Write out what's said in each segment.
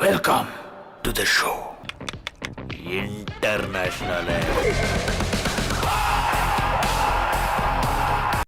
Welcome to the show. International.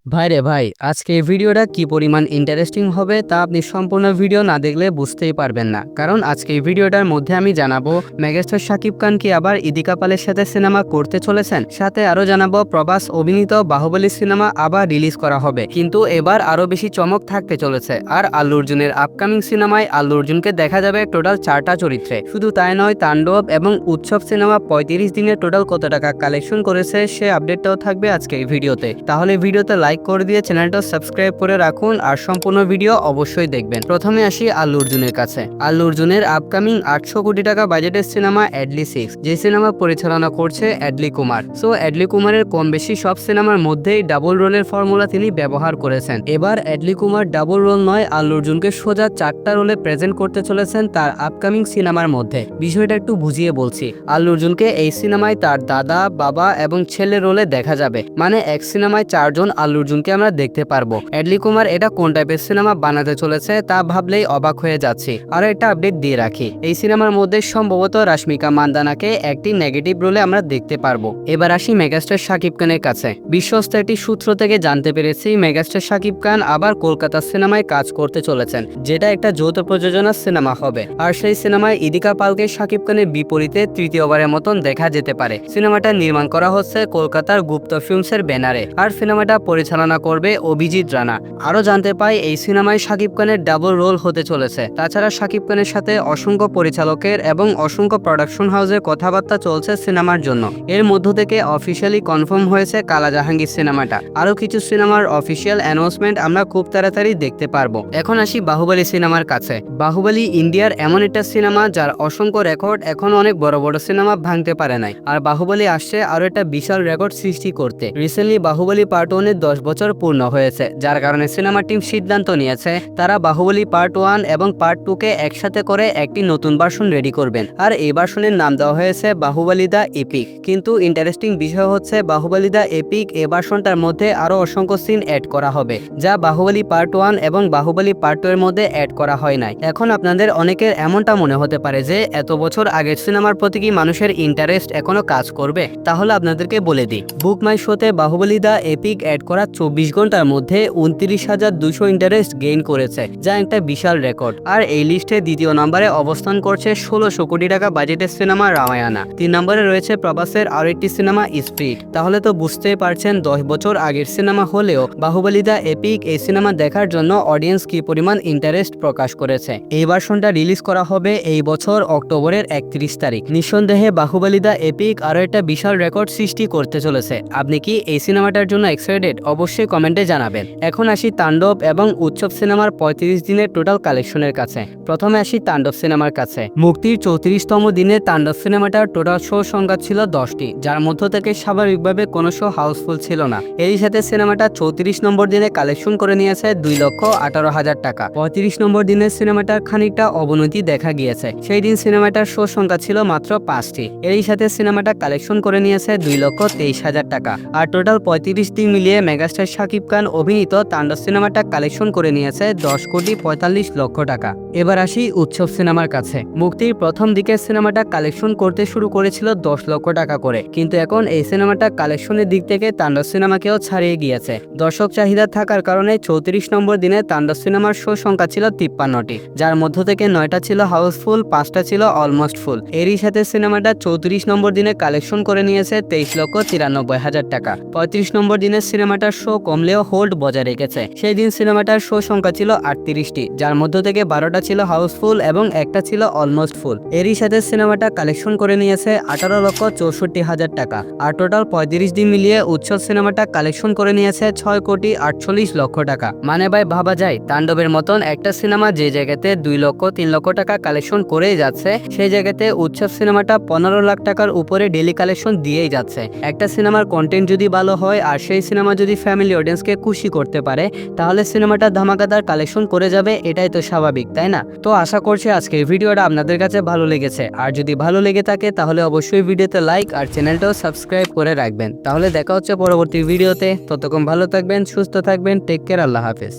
ভাই রে ভাই, আজকে এই ভিডিওটা কি পরিমাণ ইন্টারেস্টিং হবে তা আপনি সম্পূর্ণ ভিডিও না দেখলে বুঝতেই পারবেন না। কারণ আজকে এই ভিডিওটার মধ্যে আমি জানাব, মেগাস্টার শাকিব খান কি আবার ইদিকা পালের সাথে সিনেমা করতে চলেছেন? সাথে আরও জানাব, প্রবাস, অভিনীত বাহুবলী সিনেমা আবার রিলিজ করা হবে। কিন্তু এবার আরও বেশি চমক থাকতে চলেছে। আর আল্লু অর্জুনের আপকামিং সিনেমায় আল্লু অর্জুনকে দেখা যাবে টোটাল চারটা চরিত্রে। শুধু তাই নয়, তাণ্ডব এবং উৎসব সিনেমা পঁয়ত্রিশ দিনে টোটাল কত টাকা কালেকশন করেছে সে আপডেটটাও থাকবে আজকে এই ভিডিওতে। তাহলে ভিডিওতে লাইক করে দিয়ে চ্যানেলটা সাবস্ক্রাইব করে রাখুন আর সম্পূর্ণ ভিডিও অবশ্যই দেখবেন। প্রথমে আসি আল্লু অর্জুনের কাছে। আল্লু অর্জুনের আপকামিং আটশো কোটি টাকা বাজেটের সিনেমা অ্যাডলি সিক্স যে সিনেমা পরিচালনা করছে অ্যাডলি কুমার সো অ্যাডলি কুমারের কম বেশি সব সিনেমার মধ্যেই ডাবল রোলের ফর্মুলা তিনি ব্যবহার করেছেন। এবার অ্যাডলি কুমার ডাবল রোল নয়, আল্লু অর্জুনকে সোজা চারটা রোলে প্রেজেন্ট করতে চলেছেন তার আপকামিং সিনেমার মধ্যে। বিষয়টা একটু বুঝিয়ে বলছি, আল্লু অর্জুনকে এই সিনেমায় তার দাদা, বাবা এবং ছেলে রোলে দেখা যাবে। মানে এক সিনেমায় চারজন আল্লু অর্জুনকে আমরা দেখতে পারব। অ্যাডলি কুমার এটা কোন টাইপের সিনেমা বানাতে চলেছে তা ভাবলেই অবাক হয়ে যাচ্ছি। আরও একটা আপডেট দিয়ে রাখি। এই সিনেমার মধ্যে সম্ভবত রাশ্মিকা মান্দানাকে একটি নেগেটিভ রোলে আমরা দেখতে পারব। এবার আসি মেগাস্টার শাকিব খানের কাছে। বিশ্বস্ত একটি সূত্র থেকে জানতে পেরেছি, মেগাস্টার শাকিব খান আবার কলকাতা সিনেমায় কাজ করতে চলেছেন, যেটা একটা যৌথ প্রযোজনার সিনেমা হবে। আর সেই সিনেমায় ইদিকা পালকে শাকিব খানের বিপরীতে তৃতীয়বারের মতন দেখা যেতে পারে। সিনেমাটা নির্মাণ করা হচ্ছে কলকাতার গুপ্ত ফিল্মসের ব্যানারে আর সিনেমাটা পরিচালনা করবে অভিজিৎ রানা। আরও জানতে পাই, এই সিনেমায় শাকিব খানের ডাবল রোল হতে চলেছে। তাছাড়া শাকিব খানের সাথে অসংখ্য পরিচালকের এবং অসংখ্য প্রোডাকশন হাউসের কথাবার্তা চলছে সিনেমার জন্য। এর মধ্য থেকে অফিসিয়ালি কনফার্ম হয়েছে কালা জাহাঙ্গীর সিনেমাটা। আরও কিছু সিনেমার অফিসিয়াল অ্যানাউন্সমেন্ট আমরা খুব তাড়াতাড়ি দেখতে পারব। এখন আসি বাহুবলী সিনেমার কাছে। বাহুবলী ইন্ডিয়ার এমন একটা সিনেমা যার অসংখ্য রেকর্ড এখন অনেক বড় বড় সিনেমা ভাঙতে পারে নাই। আর বাহুবলী আসছে আরও একটা বিশাল রেকর্ড সৃষ্টি করতে। রিসেন্টলি বাহুবলী পার্ট ওয়ানের দশ বছর পূর্ণ হয়েছে, যার কারণে সিনেমা টিম সিদ্ধান্ত নিয়েছে তারা বাহুবলী পার্ট ওয়ান এবং পার্ট টু কে একসাথে করে একটি নতুন ভার্সন রেডি করবেন। আর এই ভার্সনের নাম দেওয়া হয়েছে বাহুবলী দা এপিক। কিন্তু ইন্টারেস্টিং বিষয় হচ্ছে বাহুবলী দা এপিক এই ভার্সনটার মধ্যে আরও অসংখ্য সিন অ্যাড করা হবে, যা বাহুবলী পার্ট ওয়ান এবং বাহুবলী পার্ট টু এর মধ্যে অ্যাড করা হয় নাই। এখন আপনাদের অনেকের এমনটা মনে হতে পারে যে, এত বছর আগের সিনেমার প্রতি কি মানুষের ইন্টারেস্ট এখনও কাজ করবে? তাহলে আপনাদেরকে বলে দিই, বুক মাই শোতে বাহুবলী দা এপিক অ্যাড করা চব্বিশ ঘণ্টার মধ্যে উনত্রিশ হাজার দুশো ইন্টারেস্ট গেইন করেছে, যা একটা বিশাল রেকর্ড আর এই লিস্টে দ্বিতীয় নম্বরে অবস্থান করছে ষোলোশো কোটি টাকা বাজেটের সিনেমা রামায়ানা। তিন নম্বরে রয়েছে প্রবাসের আরও একটি সিনেমা স্পিড তাহলে তো বুঝতেই পারছেন, দশ বছর আগের সিনেমা হলেও বাহুবলী দা এপিক এই সিনেমা দেখার জন্য অডিয়েন্স কি পরিমাণ ইন্টারেস্ট প্রকাশ করেছে? এই ভার্সনটা রিলিজ করা হবে এই বছর অক্টোবরের একত্রিশ তারিখ। নিঃসন্দেহে বাহুবলী দা এপিক আরও একটা বিশাল রেকর্ড সৃষ্টি করতে চলেছে। আপনি কি এই সিনেমাটার জন্য এক্সাইটেড অবশ্যই কমেন্টে জানাবেন। এখন আসি তাণ্ডব এবং উৎসব সিনেমার পঁয়ত্রিশ দিনের টোটাল কালেকশনের কাছে। প্রথমে আসি তাণ্ডব সিনেমার কাছে। মুক্তির চৌত্রিশতম দিনে তাণ্ডব সিনেমাটার টোটাল শো সংখ্যা ছিল দশটি, যার মধ্য থেকে স্বাভাবিকভাবে কোনো শো হাউসফুল ছিল না। এরই সাথে সিনেমাটা চৌত্রিশ নম্বর দিনে কালেকশন করে নিয়েছে দুই লক্ষ আঠারো হাজার টাকা। পঁয়ত্রিশ নম্বর দিনে সিনেমাটার খানিকটা অবনতি দেখা গিয়েছে। সেই দিন সিনেমাটার শো সংখ্যা ছিল মাত্র পাঁচটি। এরই সাথে সিনেমাটা কালেকশন করে নিয়েছে দুই লক্ষ তেইশ হাজার টাকা। আর টোটাল পঁয়ত্রিশ দিন মিলিয়ে মেগাস্টার শাকিব খান অভিনীত তাণ্ডব সিনেমাটা কালেকশন করে নিয়েছে দশ কোটি পঁয়তাল্লিশ লক্ষ টাকা। এবার আসি উৎসব সিনেমার কাছে। মুক্তির প্রথম দিকের সিনেমাটা কালেকশন করতে শুরু করেছিল দশ লক্ষ টাকা করে। কিন্তু এখন এই সিনেমাটা কালেকশনের দিক থেকে তাণ্ডব সিনেমাকেও ছাড়িয়ে গিয়েছে। দর্শক চাহিদা থাকার কারণে চৌত্রিশ নম্বর দিনে তাণ্ডব সিনেমার শো সংখ্যা ছিল তিপ্পান্নটি, যার মধ্য থেকে নয়টা ছিল হাউসফুল, পাঁচটা ছিল অলমোস্ট ফুল। এরই সাথে সিনেমাটা চৌত্রিশ নম্বর দিনে কালেকশন করে নিয়েছে তেইশ লক্ষ তিরানব্বই হাজার টাকা। পঁয়ত্রিশ নম্বর দিনের সিনেমাটার শো কমলেও হোল্ড বজায় রেখেছে। সেই দিন সিনেমাটার শো সংখ্যা ছিল আটত্রিশটি, যার মধ্য থেকে বারোটা ছিল হাউসফুল এবং একটা ছিল অলমোস্ট ফুল এরই সাথে সিনেমাটা কালেকশন করে নিয়েছে আঠারো লক্ষ চৌষট্টি হাজার টাকা। আর টোটাল পঁয়ত্রিশ দিন মিলিয়ে উৎসব সিনেমাটা কালেকশন করে নিয়েছে ছয় কোটি আটচল্লিশ লক্ষ টাকা। মানে ভাই, ভাবা যায়, তাণ্ডবের মতন একটা সিনেমা যে জায়গাতে দুই লক্ষ, তিন লক্ষ টাকা কালেকশন করেই যাচ্ছে, সেই জায়গাতে উৎসব সিনেমাটা পনেরো লাখ টাকার উপরে ডেলি কালেকশন দিয়েই যাচ্ছে। একটা সিনেমার কন্টেন্ট যদি ভালো হয়, আর সেই সিনেমা যদি ফ্যামিলি অডিয়েন্সকে খুশি করতে পারে, তাহলে সিনেমাটা ধামাকাদার কালেকশন করে যাবে, এটাই তো স্বাভাবিক, তাই না? তো আশা করছি আজকের ভিডিওটা আপনাদের কাছে ভালো লেগেছে। আর যদি ভালো লেগে থাকে, তাহলে অবশ্যই ভিডিওতে লাইক আর চ্যানেলটাও সাবস্ক্রাইব করে রাখবেন। তাহলে দেখা হচ্ছে পরবর্তী ভিডিওতে। ততক্ষণ ভালো থাকবেন, সুস্থ থাকবেন টেক কেয়ার আল্লাহ হাফেজ।